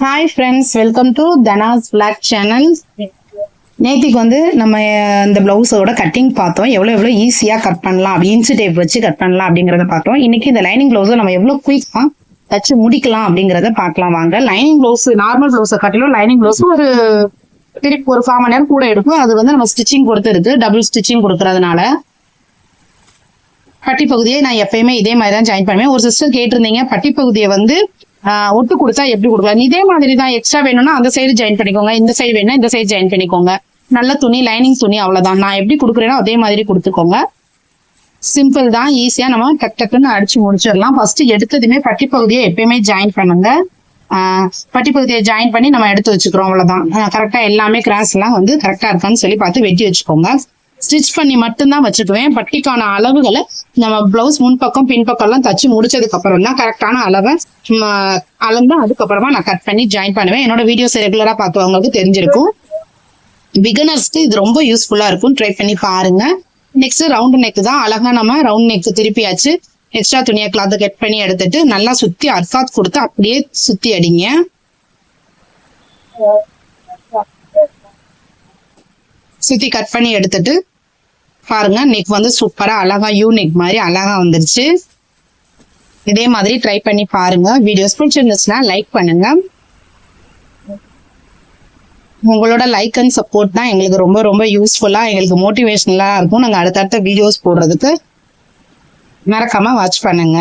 Hi friends welcome to Dhanas blog channel நேத்திக்கு வந்து நம்ம இந்த பிளவுஸோட கட்டிங் பார்த்தோம். எவ்வளோ எவ்வளோ ஈஸியாக கட் பண்ணலாம் அப்படி இன்ச்சு டேப் வச்சு கட் பண்ணலாம் அப்படிங்கிறத பார்த்தோம். இன்னைக்கு இந்த லைனிங் பிளவுஸை நம்ம எவ்வளோ குயிக்காக தச்சு முடிக்கலாம் அப்படிங்கிறத பார்க்கலாம் வாங்க. லைனிங் பிளவுஸ் நார்மல் பிளவுஸை காட்டிலும் லைனிங் பிளவுஸ் ஒரு திருப்பி ஒரு கால் மணி நேரம் கூட எடுக்கும். அது வந்து நம்ம ஸ்டிச்சிங் பொறுத்து இருக்கு டபுள் ஸ்டிச்சிங் கொடுக்கறதுனால. பட்டி பகுதியை நான் எப்பயுமே இதே மாதிரி தான் ஜாயின் பண்ணுவேன். ஒரு சிஸ்டர் கேட்டிருந்தீங்க பட்டி பகுதியை வந்து ஒட்டு கொடுத்தா எப்படி கொடுக்கலாம்? இதே மாதிரி தான் எக்ஸ்ட்ரா வேணும்னா அந்த சைடு ஜாயின் பண்ணிக்கோங்க. இந்த சைடு வேணும்னா இந்த சைடு ஜாயின் பண்ணிக்கோங்க. நல்ல துணி லைனிங் துணி அவ்வளோதான் நான் எப்படி கொடுக்குறேனோ அதே மாதிரி கொடுத்துக்கோங்க. சிம்பிள் தான் ஈஸியாக நம்ம டக் டக்குன்னு அடிச்சு முடிச்சிடலாம். ஃபர்ஸ்ட் எடுத்ததுமே பட்டி பகுதியை எப்பயுமே ஜாயின் பண்ணுங்க. பட்டி பகுதியை ஜாயின் பண்ணி நம்ம எடுத்து வச்சுக்கிறோம் அவ்வளோதான் கரெக்டாக எல்லாமே கிராஸ் எல்லாம் வந்து கரெக்டாக இருக்கான்னு சொல்லி பார்த்து வெட்டி வச்சுக்கோங்க. ஸ்டிச் பண்ணி மட்டும்தான் வச்சுக்குவேன் பட்டிக்கான அளவுகளை நம்ம பிளவுஸ் முன்பக்கம் பின்பக்கம் எல்லாம் தச்சு முடிச்சதுக்கு அப்புறம் தான் கரெக்டான அளவை அளந்து அதுக்கப்புறமா நான் கட் பண்ணி ஜாயின் பண்ணுவேன். என்னோட வீடியோஸ் ரெகுலரா பார்த்தவங்களுக்கு தெரிஞ்சிருக்கும். பிகினர்ஸ்க்கு இது ரொம்ப யூஸ்ஃபுல்லா இருக்கும். ட்ரை பண்ணி பாருங்க. நெக்ஸ்ட் ரவுண்ட் நெக் தான் அழகா நம்ம ரவுண்ட் நெக் திருப்பியாச்சு. எக்ஸ்ட்ரா துணியை கிளாத்தை கட் பண்ணி எடுத்துட்டு நல்லா சுத்தி அர்க்காத் கொடுத்து அப்படியே சுத்தி அடிங்க. சுத்தி கட் பண்ணி எடுத்துட்டு பாருங்க நெக் வந்து சூப்பரா அழகா யூ நெக் மாதிரி அழகா வந்துருச்சு. இதே மாதிரி ட்ரை பண்ணி பாருங்க. வீடியோஸ் பிடிச்சிருந்துச்சுன்னா லைக் பண்ணுங்க. உங்களோட லைக் அண்ட் சப்போர்ட் தான் எங்களுக்கு ரொம்ப ரொம்ப யூஸ்ஃபுல்லாக எங்களுக்கு மோட்டிவேஷனலா இருக்கும். நாங்கள் அடுத்தடுத்த வீடியோஸ் போடுறதுக்கு மறக்காமல் வாட்ச் பண்ணுங்க.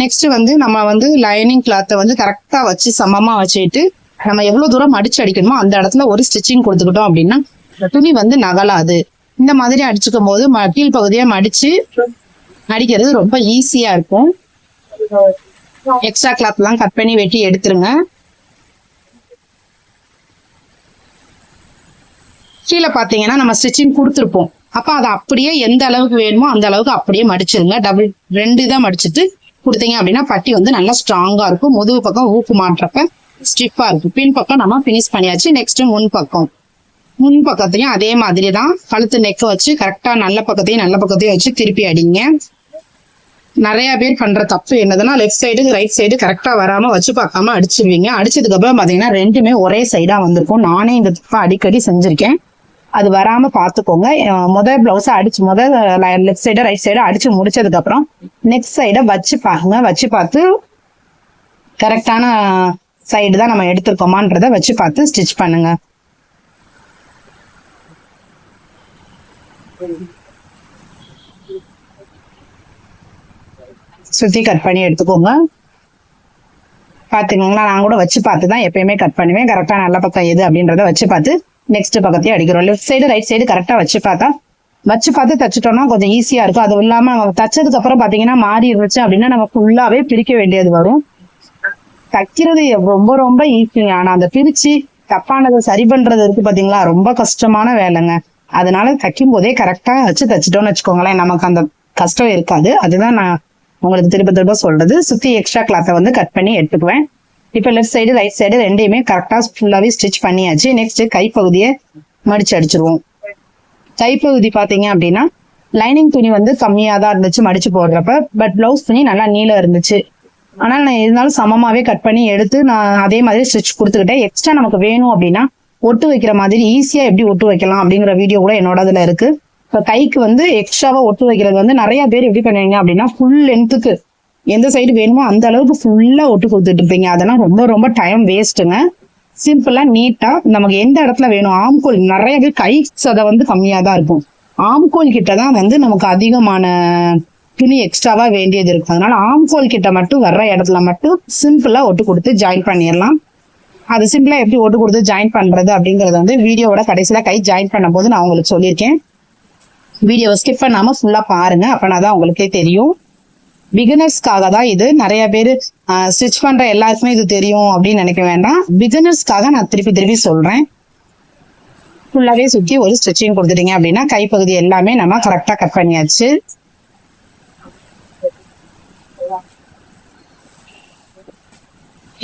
நெக்ஸ்ட் வந்து நம்ம வந்து லைனிங் கிளாத்தை வந்து கரெக்டாக வச்சு சமமாக வச்சுட்டு நம்ம எவ்வளோ தூரம் மடிச்சு அடிக்கணுமோ அந்த இடத்துல ஒரு ஸ்டிச்சிங் கொடுத்துக்கிட்டோம் அப்படின்னா துணி வந்து நகலாது. இந்த மாதிரி அடிச்சுக்கும் போது ம- கீழ் பகுதியை மடிச்சு அடிக்கிறது ரொம்ப ஈஸியா இருக்கும். எக்ஸ்ட்ரா கிளாத்லாம் கட் பண்ணி வெட்டி எடுத்துருங்க. கீழே பார்த்தீங்கன்னா நம்ம ஸ்டிச்சிங் கொடுத்துருப்போம். அப்போ அதை அப்படியே எந்த அளவுக்கு வேணுமோ அந்த அளவுக்கு அப்படியே மடிச்சிருங்க. டபுள் ரெண்டு தான் மடிச்சிட்டு கொடுத்தீங்க அப்படின்னா பட்டி வந்து நல்லா ஸ்ட்ராங்காக இருக்கும். முதுகு பக்கம் ஊக்கு மாட்டுறப்ப ஸ்டிஃபாக இருக்கும். பின் பக்கம் நம்ம ஃபினிஷ் பண்ணியாச்சு. நெக்ஸ்ட் முன் பக்கம். முன் பக்கத்தையும் அதே மாதிரி தான் கழுத்து நெக்க வச்சு கரெக்டா நல்ல பக்கத்தையும் நல்ல பக்கத்தையும் வச்சு திருப்பி அடிங்க. நிறைய பேர் பண்ற தப்பு என்னதுன்னா லெஃப்ட் சைடு ரைட் சைடு கரெக்டா வராம வச்சு பார்க்காம அடிச்சிருவீங்க அடிச்சதுக்கு அப்புறம் பாத்தீங்கன்னா ரெண்டுமே ஒரே சைடா வந்திருக்கும். நானே இந்த தப்பை அடிக்கடி செஞ்சிருக்கேன். அது வராம பாத்துக்கோங்க. முதல் பிளவுஸ் அடிச்சு முதல் லெஃப்ட் சைடு ரைட் சைடு அடிச்சு முடிச்சதுக்கு அப்புறம் நெக்ஸ்ட் சைட வச்சு பாருங்க. வச்சு பார்த்து கரெக்டான சைடு தான் நம்ம எடுத்திருக்கோமான்றத வச்சு பார்த்து ஸ்டிச் பண்ணுங்க. சுத்தி கட் பண்ணி எடுத்துக்கோங்க. பாத்துக்கோங்களா நான் கூட வச்சு பார்த்து தான் எப்பயுமே கட் பண்ணுவேன். கரெக்டா நல்ல பக்கம் எது அப்படின்றத வச்சு பார்த்து நெக்ஸ்ட் பக்கத்தையும் அடிக்கிறோம். லெஃப்ட் சைடு ரைட் சைடு கரெக்டா வச்சு பார்த்தா வச்சு பார்த்து தச்சுட்டோம்னா கொஞ்சம் ஈஸியா இருக்கும். அதுவும் இல்லாம தச்சதுக்கு அப்புறம் பாத்தீங்கன்னா மாறி இருந்துச்சு அப்படின்னா நம்ம ஃபுல்லாவே பிரிக்க வேண்டியது வரும். தைக்கிறது ரொம்ப ரொம்ப ஈஸி ஆனா அந்த பிரிச்சு தப்பானதை சரி பண்றது இருக்கு பாத்தீங்களா? ரொம்ப கஷ்டமான வேலைங்க. அதனால தைக்கும் போதே கரெக்டாக வச்சு தச்சுட்டோம்னு வச்சுக்கோங்களேன். நமக்கு அந்த கஷ்டம் இருக்காது. அதுதான் நான் உங்களுக்கு திரும்ப திரும்ப சொல்றது. சுற்றி எக்ஸ்ட்ரா கிளாத்தை வந்து கட் பண்ணி எடுத்துக்குவேன். இப்போ லெஃப்ட் சைடு ரைட் சைடு ரெண்டையுமே கரெக்டாக ஃபுல்லாகவே ஸ்டிச் பண்ணியாச்சு. நெக்ஸ்ட் கைப்பகுதியை மடிச்சு அடிச்சிருவோம். கைப்பகுதி பார்த்தீங்க அப்படின்னா லைனிங் துணி வந்து கம்மியாக தான் இருந்துச்சு மடிச்சு போடுறப்ப. பட் ப்ளவுஸ் துணி நல்லா நீளம் இருந்துச்சு. ஆனால் நான் இருந்தாலும் சமமாகவே கட் பண்ணி எடுத்து நான் அதே மாதிரி ஸ்டிச் கொடுத்துக்கிட்டேன். எக்ஸ்ட்ரா நமக்கு வேணும் அப்படின்னா ஒட்டு வைக்கிற மாதிரி ஈஸியா எப்படி ஒட்டு வைக்கலாம் அப்படிங்கிற வீடியோ கூட என்னோட இதில் இருக்கு. இப்போ கைக்கு வந்து எக்ஸ்ட்ராவா ஒட்டு வைக்கிறது வந்து நிறைய பேர் எப்படி பண்ணுவீங்க அப்படின்னா ஃபுல் லென்த்துக்கு எந்த சைடு வேணுமோ அந்த அளவுக்கு ஃபுல்லா ஒட்டு கொடுத்துட்டு இருப்பீங்க. அதெல்லாம் ரொம்ப ரொம்ப டைம் வேஸ்ட்டுங்க சிம்பிளா நீட்டா நமக்கு எந்த இடத்துல வேணும் ஆம்கோல் நிறைய பேர் கை சதை வந்து கம்மியா தான் இருக்கும். ஆம்கோல் கிட்ட தான் வந்து நமக்கு அதிகமான துணி எக்ஸ்ட்ராவா வேண்டியது இருக்கும். அதனால ஆம்கோல் கிட்ட மட்டும் வர்ற இடத்துல மட்டும் சிம்பிளா ஒட்டு கொடுத்து ஜாயின் பண்ணிடலாம். அது சிம்பிளா எப்படி ஓட்டு கொடுத்து ஜாயின் பண்றது அப்படிங்கறது வந்து வீடியோவோட கடைசியில கை ஜாயின் பண்ணும்போது நான் உங்களுக்கு சொல்லியிருக்கேன். வீடியோவை ஸ்கிப் பண்ணாம ஃபுல்லா பாருங்க. அப்பனா தான் உங்களுக்கே தெரியும். பிகினர்ஸ்க்காக தான் இது. நிறைய பேர் ஸ்டிச் பண்ற எல்லாருக்குமே இது தெரியும் அப்படின்னு நினைக்க வேண்டாம். பிகினர்ஸ்க்காக நான் திருப்பி திருப்பி சொல்றேன். ஃபுல்லாவே சுத்தி ஒரு ஸ்டிச்சிங் கொடுத்துட்டீங்க அப்படின்னா கைப்பகுதி எல்லாமே நம்ம கரெக்டா கட் பண்ணியாச்சு.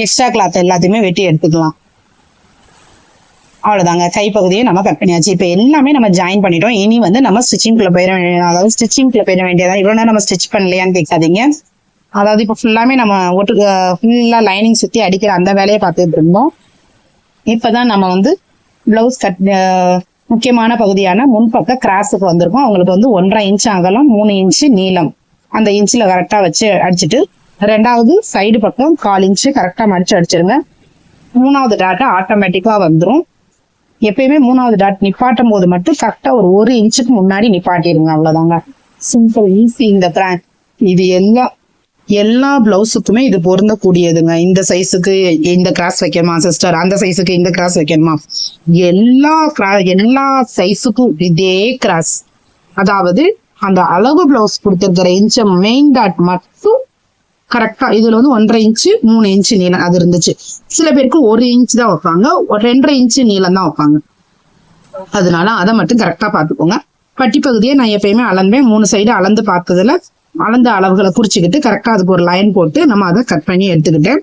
எக்ஸ்ட்ரா கிளாத் எல்லாத்தையுமே வெட்டி எடுத்துக்கலாம். அவ்வளோதாங்க கைப்பகுதியை நம்ம கட் பண்ணியாச்சு. இப்போ எல்லாமே நம்ம ஜாயின் பண்ணிட்டோம். இனி வந்து நம்ம ஸ்டிச்சிங்குள்ளே போயிட வேண்டிய அதாவது ஸ்டிச்சிங்குள்ளே போயிட வேண்டியதா இவ்வளோ நேரம் நம்ம ஸ்டிச் பண்ணலையான்னு கேட்காதீங்க. அதாவது இப்போ ஃபுல்லாமே நம்ம ஒட்டு ஃபுல்லாக லைனிங் சுற்றி அடிக்கிற அந்த வேலையை பார்த்துட்டு இருந்தோம். இப்பதான் நம்ம வந்து ப்ளவுஸ் கட் முக்கியமான பகுதியான முன்பக்க கிராஸுக்கு வந்திருக்கோம். அவங்களுக்கு வந்து ஒன்றரை இன்ச் அகலம் மூணு இன்ச்சு நீளம். அந்த இன்ச்சில் கரெக்டாக வச்சு அடிச்சுட்டு ரெண்டாவது சைடு பக்கம் கால் இன்ச்சு கரெக்டாக மடிச்சு அடிச்சிருங்க. மூணாவது டாட்டா ஆட்டோமேட்டிக்காக வந்துடும் எப்பயுமே மூணாவது டாட் நிப்பாட்டும் போது மட்டும் கரெக்டாக ஒரு ஒரு இன்ச்சுக்கு முன்னாடி நிப்பாட்டிடுங்க அவ்வளோதாங்க சிம்பிள் ஈஸி இந்த பிராண்ட் இது எல்லாம் எல்லா பிளவுஸுக்குமே இது பொருந்தக்கூடியதுங்க. இந்த சைஸுக்கு இந்த கிராஸ் வைக்கணுமா சிஸ்டர் அந்த சைஸுக்கு இந்த கிராஸ் வைக்கணுமா? எல்லா கிரா எல்லா சைஸுக்கும் இதே கிராஸ் அதாவது அந்த அளவு பிளவுஸ் கொடுத்துருக்கிற இன்ச்சை மெயின் டாட் மட்டும் கரெக்டா இதுல வந்து ஒன்றரை இன்ச்சு மூணு இன்ச்சு நீளம் அது இருந்துச்சு. சில பேருக்கு ஒரு இன்ச் தான் வைப்பாங்க. ஒரு ரெண்டரை இன்ச்சு நீளம் தான் வைப்பாங்க. அதனால அதை மட்டும் கரெக்டா பாத்துக்கோங்க பட்டி பகுதியை நான் எப்பயுமே அளந்தேன். மூணு சைடு அளந்து பார்த்ததுல அளந்த அளவுகளை குறிச்சுக்கிட்டு கரெக்டா அதுக்கு ஒரு லைன் போட்டு நம்ம அதை கட் பண்ணி எடுத்துக்கிட்டேன்.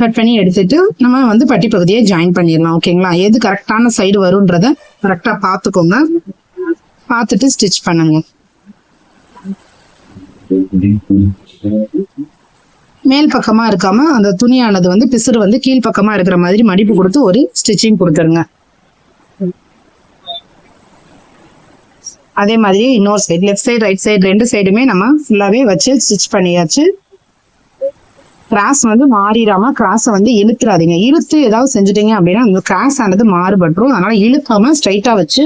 கட் பண்ணி எடுத்துட்டு நம்ம வந்து பட்டி பகுதியை ஜாயின் பண்ணிடலாம் ஓகேங்களா எது கரெக்டான சைடு வரும்ன்றத கரெக்டாக பார்த்துக்கோங்க. பார்த்துட்டு ஸ்டிச் பண்ணுங்க. மேல் பக்கமா இருக்காம அந்த துணியானது வந்து பிசுறு வந்து கீழ் பக்கமா இருக்கிற மாதிரி மடிப்பு கொடுத்து ஒரு ஸ்டிச்சிங் கொடுத்துருங்க. அதே மாதிரி இன்னொரு side left side right side ரெண்டு சைடுமே நம்ம ஃபுல்லாவே வச்சு ஸ்டிச் பண்ணியாச்சு. கிராஸ் வந்து மாறிடாம கிராஸை வந்து இழுத்துறாதீங்க. இழுத்து ஏதாவது செஞ்சுட்டீங்க அப்படின்னா அந்த கிராஸ் ஆனது மாறுபட்டுரும். அதனால இழுக்காம ஸ்ட்ரைட்டா வச்சு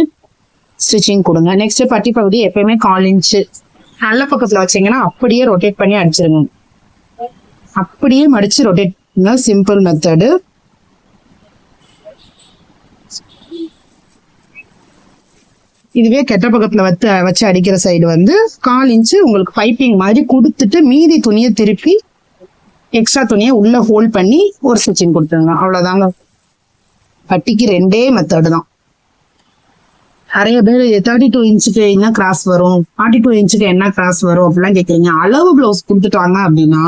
ஸ்டிச்சிங் கொடுங்க. நெக்ஸ்ட் பட்டி பகுதி எப்பயுமே கால் இன்ச்சு நல்ல பக்கத்துல வச்சீங்கன்னா அப்படியே ரொட்டேட் பண்ணி அடிச்சிருங்க. அப்படியே மடிச்சு ரொட்டேட் சிம்பிள் மெத்தடு இதுவே கெட்ட பக்கத்துல வச்சு வச்சு அடிக்கிற சைடு வந்து கால் இன்ச்சு உங்களுக்கு பைப்பிங் மாதிரி கொடுத்துட்டு மீதி துணியை திருப்பி எக்ஸ்ட்ரா துணியை உள்ள ஹோல்ட் பண்ணி ஒரு ஸ்டிச்சிங் கொடுத்துருங்க. அவ்வளவுதாங்க. பட்டிக்கு ரெண்டே மெத்தடு தான். நிறைய பேர் தேர்ட்டி டூ இன்ச்சுக்கு என்ன கிராஸ் வரும்? ஃபார்ட்டி டூ இன்ச்சுக்கு என்ன கிராஸ் வரும் அப்படிலாம் கேக்குறீங்க. அளவு பிளவுஸ் கொடுத்துட்டாங்க அப்படின்னா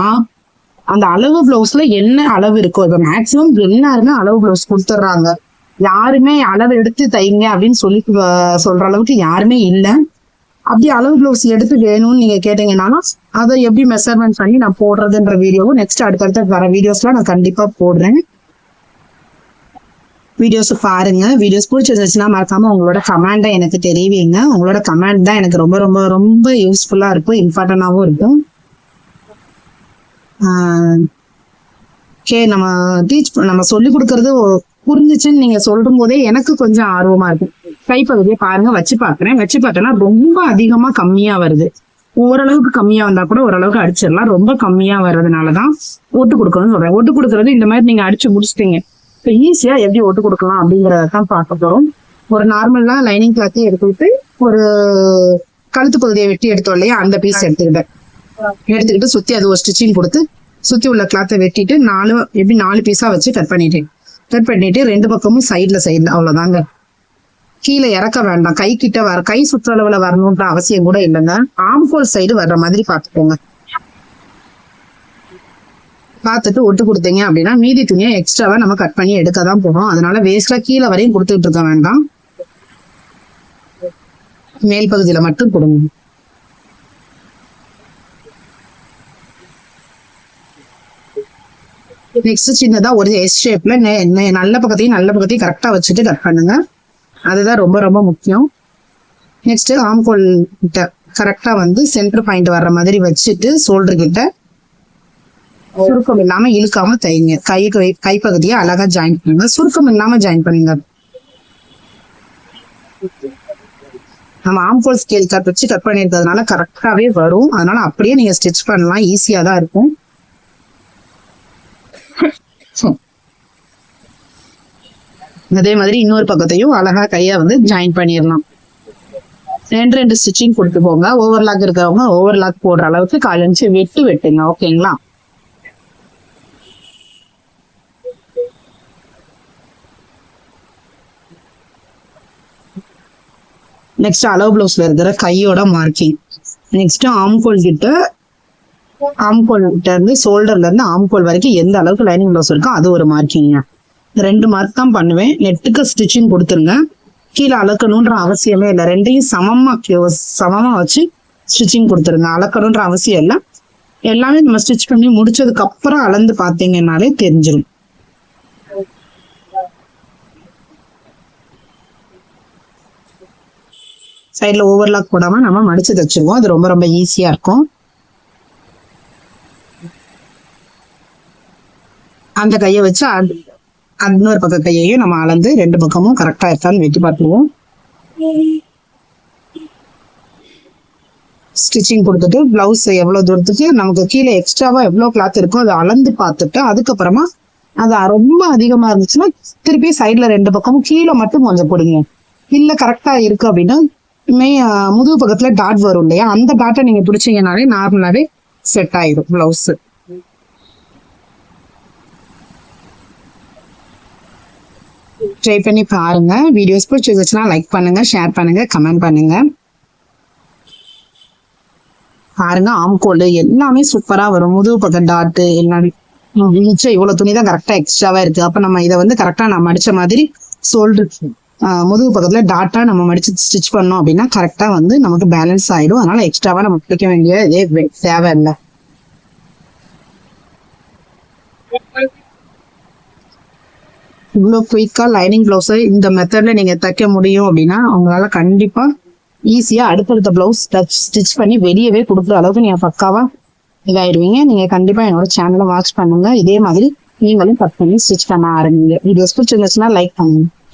அந்த அளவு பிளவுஸ்ல என்ன அளவு இருக்கோ இப்ப மேக்சிமம் எல்லாருமே அளவு பிளவுஸ் கொடுத்துட்றாங்க. யாருமே அளவு எடுத்து தைங்க அப்படின்னு சொல்லி சொல்ற அளவுக்கு யாருமே இல்லை. அப்படி அளவு பிளவுஸ் எடுத்து வேணும்னு நீங்க கேட்டீங்கன்னாலும் அதை எப்படி மெஷர்மெண்ட் பண்ணி நான் போடுறதுன்ற வீடியோவும் நெக்ஸ்ட் அடுத்தடுத்த வர வீடியோஸ்லாம் நான் கண்டிப்பா போடுறேன். வீடியோஸ் பாருங்க. வீடியோஸ் பிடிச்சிருந்துச்சுன்னா மறக்காம உங்களோட கமெண்டை எனக்கு தெரிவிங்க. உங்களோட கமெண்ட் தான் எனக்கு ரொம்ப ரொம்ப ரொம்ப யூஸ்ஃபுல்லா இருக்கும். இம்பார்ட்டண்டாகவும் இருக்கும். ஓகே நம்ம டீச் நம்ம சொல்லி கொடுக்கறது புரிஞ்சிச்சுன்னு நீங்க சொல்லும் போதே எனக்கு கொஞ்சம் ஆர்வமா இருக்கும். கைப்பகுதியை பாருங்க. வச்சு பார்க்கறேன். வச்சு பார்த்தேன்னா ரொம்ப அதிகமா கம்மியா வருது. ஓரளவுக்கு கம்மியா வந்தா கூட ஓரளவுக்கு அடிச்சிடலாம். ரொம்ப கம்மியா வர்றதுனாலதான் ஓட்டு கொடுக்கணும்னு சொல்றேன். ஓட்டு கொடுக்கறது இந்த மாதிரி நீங்க அடிச்சு முடிச்சிட்டீங்க. இப்போ ஈஸியா எப்படி ஒட்டு கொடுக்கலாம் அப்படிங்கறத தான் பார்க்க போறோம். ஒரு நார்மலா லைனிங் கிளாத்தையும் எடுத்துக்கிட்டு ஒரு கழுத்து பகுதியை வெட்டி எடுத்தோம் இல்லையா? அந்த பீஸ் எடுத்துக்கிட்டேன் எடுத்துக்கிட்டு சுத்தி அது ஒரு ஸ்டிச்சிங் கொடுத்து சுத்தி உள்ள கிளாத்தை வெட்டிட்டு நாலு எப்படி நாலு பீஸா வச்சு கட் பண்ணிட்டேன் கட் பண்ணிட்டு ரெண்டு பக்கமும் சைட்ல சைட்ல அவ்வளவுதாங்க. கீழே இறக்க வேண்டாம். கை கிட்ட வர கை சுற்றளவுல வரணும்ன்ற அவசியம் கூட இல்லைங்க. ஆம்கோல் சைடு வர்ற மாதிரி பாத்துக்கோங்க பார்த்துட்டு ஒட்டு கொடுத்தீங்க அப்படின்னா மீதி துணியை எக்ஸ்ட்ராவா நம்ம கட் பண்ணி எடுக்க தான் போகணும் அதனால வேஸ்டா கீழே வரையும் கொடுத்துட்டு இருக்க வேண்டாம். மேல் பகுதியில மட்டும் கொடுங்க. நெக்ஸ்ட் சின்னதா ஒரு எஸ் ஷேப்ல நல்ல பக்கத்தையும் நல்ல பக்கத்தையும் கரெக்டா வச்சுட்டு கட் பண்ணுங்க. அதுதான் ரொம்ப ரொம்ப முக்கியம். நெக்ஸ்ட் ஆம்கோல் கிட்ட கரெக்டா வந்து சென்டர் பாயிண்ட் வர்ற மாதிரி வச்சுட்டு ஷோல்டர் கிட்ட சுருக்கம் இல்லாம இழுக்காம தைங்க கை கை- கைப்பகுதியை அழகா ஜாயின் பண்ணுங்க. சுருக்கம் இல்லாம ஜாயின் பண்ணுங்க. நம்ம ஆம்போல் ஸ்கேல் கட் வச்சு கட் பண்ணியிருக்கிறதுனால கரெக்டாவே வரும். அதனால அப்படியே நீங்க ஸ்டிச் பண்ணலாம். ஈஸியா தான் இருக்கும். அதே மாதிரி இன்னொரு பக்கத்தையும் அழகா கையா வந்து ஜாயின் பண்ணிடலாம். ரெண்டு ரெண்டு ஸ்டிச்சிங் கொடுத்து போங்க. ஓவர்லாக் இருக்கிறவங்க ஓவர்லாக் போடுற அளவுக்கு கால் வெட்டு வெட்டுங்க. ஓகேங்களா நெக்ஸ்ட் அலோ பிளவுஸ்ல இருக்கிற கையோட மார்க்கிங் நெக்ஸ்ட் ஆம்கோல் கிட்ட ஆம்கோல் கிட்ட இருந்து ஷோல்டர்ல இருந்து ஆம்கோல் வரைக்கும் எந்த அளவுக்கு லைனிங் பிளவுஸ் இருக்கோ அது ஒரு மார்க்கிங்க ரெண்டு மார்க் தான் பண்ணுவேன். நெட்டுக்கு ஸ்டிச்சிங் கொடுத்துருங்க. கீழே அளக்கணுன்ற அவசியமே இல்லை. ரெண்டையும் சமமா கி- சமமா வச்சு ஸ்டிச்சிங் கொடுத்துருங்க. அளக்கணுன்ற அவசியம் இல்லை. எல்லாமே நம்ம ஸ்டிச் பண்ணி முடிச்சதுக்கு அப்புறம் அளந்து பார்த்தீங்கன்னாலே தெரிஞ்சிடும் சைடில் ஓவர்லாக் போடாம நம்ம மடிச்சு தைச்சிருவோம். அது ரொம்ப ரொம்ப ஈஸியா இருக்கும். அந்த கையை வச்சு இன்னொரு பக்க கையையும் நம்ம அளந்து ரெண்டு பக்கமும் கரெக்டாக இருக்கான்னு வெட்டி பார்த்துருவோம். ஸ்டிச்சிங் கொடுத்துட்டு ப்ளவுஸ் எவ்வளவு தூரத்துக்கு நமக்கு கீழே எக்ஸ்ட்ராவா எவ்வளோ கிளாத் இருக்கோ அதை அளந்து பார்த்துட்டு அதுக்கப்புறமா அது ரொம்ப அதிகமா இருந்துச்சுன்னா திருப்பி சைடில் ரெண்டு பக்கமும் கீழே மட்டும் கொஞ்சம் போடுங்க. இல்லை கரெக்டா இருக்கு அப்படின்னா மே முதுகு பக்கத்துல டாட் வரும் இல்லையா? அந்த டாட்டை நீங்க பிடிச்சீங்கனாலே நார்மலாவே செட் ஆயிடும் பிளவுஸ் ட்ரை பண்ணி பாருங்க. வீடியோஸ் பிடிச்சிருந்துச்சுன்னா லைக் பண்ணுங்க ஷேர் பண்ணுங்க கமெண்ட் பண்ணுங்க. பாருங்க ஆம்கோல் எல்லாமே சூப்பரா வரும். முதுகு பக்கம் டாட்டு எல்லாமே. மிச்சம் இவ்வளவு துணி தான் கரெக்டா எக்ஸ்ட்ராவா இருக்கு. அப்ப நம்ம இதை வந்து கரெக்டா நான் அடிச்ச மாதிரி சொல்றேன் முதுகு பக்கத்துல டாட்டா நம்ம மடிச்சு ஸ்டிச் பண்ணோம் அப்படின்னா கரெக்டா வந்து நமக்கு பேலன்ஸ் ஆயிடும். அதனால எக்ஸ்ட்ராவா நம்ம பிடிக்க வேண்டிய இதே தேவை இல்லை. இவ்வளோ குயிக்காக லைனிங் ப்ளவுஸை இந்த மெத்தடில் நீங்கள் தைக்க முடியும் அப்படின்னா அவங்களால கண்டிப்பாக ஈஸியாக அடுத்தடுத்த ப்ளவுஸ் டச் ஸ்டிச் பண்ணி வெளியவே கொடுக்குற அளவுக்கு நீங்கள் பக்காவாக இதாயிடுவீங்க. நீங்கள் கண்டிப்பாக என்னோட சேனலை வாட்ச் பண்ணுங்கள் இதே மாதிரி நீங்களும் கட் பண்ணி ஸ்டிச் பண்ண ஆரம்பிங்க. வீடியோஸ் பிடிச்சிருந்துச்சுன்னா லைக் பண்ணுங்க.